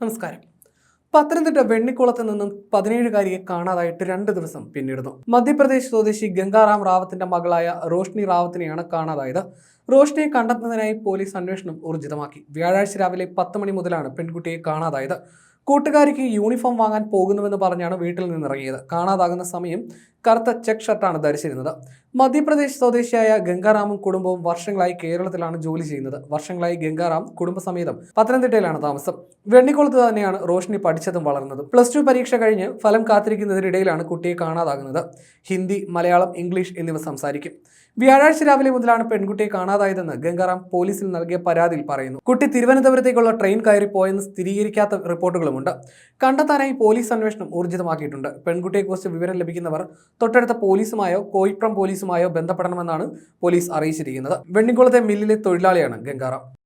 നമസ്കാരം. പത്തനംതിട്ട വെണ്ണിക്കുളത്ത് നിന്നും പതിനേഴുകാരിയെ കാണാതായിട്ട് രണ്ട് ദിവസം പിന്നിടുന്നു. മധ്യപ്രദേശ് സ്വദേശി ഗംഗാറാം റാവത്തിന്റെ മകളായ റോഷ്നി റാവത്തിനെയാണ് കാണാതായത്. റോഷ്നിയെ കണ്ടെത്തുന്നതിനായി പോലീസ് അന്വേഷണം ഊർജിതമാക്കി. വ്യാഴാഴ്ച രാവിലെ പത്ത് മണി മുതലാണ് പെൺകുട്ടിയെ കാണാതായത്. കൂട്ടുകാരിക്ക് യൂണിഫോം വാങ്ങാൻ പോകുന്നുവെന്ന് പറഞ്ഞാണ് വീട്ടിൽ നിന്നിറങ്ങിയത്. കാണാതാകുന്ന സമയം കറുത്ത ചെക്ക് ഷർട്ടാണ് ധരിച്ചിരുന്നത്. മധ്യപ്രദേശ് സ്വദേശിയായ ഗംഗാറാമും കുടുംബവും വർഷങ്ങളായി കേരളത്തിലാണ് ജോലി ചെയ്യുന്നത്. വർഷങ്ങളായി ഗംഗാറാം കുടുംബസമേതം പത്തനംതിട്ടയിലാണ് താമസം. വെണ്ണിക്കുളത്ത് തന്നെയാണ് റോഷ്നി പഠിച്ചതും വളർന്നതും. പ്ലസ് ടു പരീക്ഷ കഴിഞ്ഞ് ഫലം കാത്തിരിക്കുന്നതിനിടയിലാണ് കുട്ടിയെ കാണാതാകുന്നത്. ഹിന്ദി മലയാളം ഇംഗ്ലീഷ് എന്നിവ സംസാരിക്കും. വ്യാഴാഴ്ച രാവിലെ മുതലാണ് പെൺകുട്ടിയെ കാണാതായതെന്ന് ഗംഗാറാം പോലീസിൽ നൽകിയ പരാതിയിൽ പറയുന്നു. കുട്ടി തിരുവനന്തപുരത്തേക്കുള്ള ട്രെയിൻ കയറി പോയെന്ന് സ്ഥിരീകരിക്കാത്ത റിപ്പോർട്ടുകളുമുണ്ട്. കണ്ടെത്താനായി പോലീസ് അന്വേഷണം ഊർജിതമാക്കിയിട്ടുണ്ട്. പെൺകുട്ടിയെക്കുറിച്ച് വിവരം ലഭിക്കുന്നവർ തൊട്ടടുത്ത പോലീസുമായോ കോയിപ്രം പോലീസുമായോ ബന്ധപ്പെടണമെന്നാണ് പോലീസ് അറിയിച്ചിരിക്കുന്നത്. വെണ്ണിക്കുളത്തെ മില്ലിലെ തൊഴിലാളിയാണ് ഗംഗാറാം.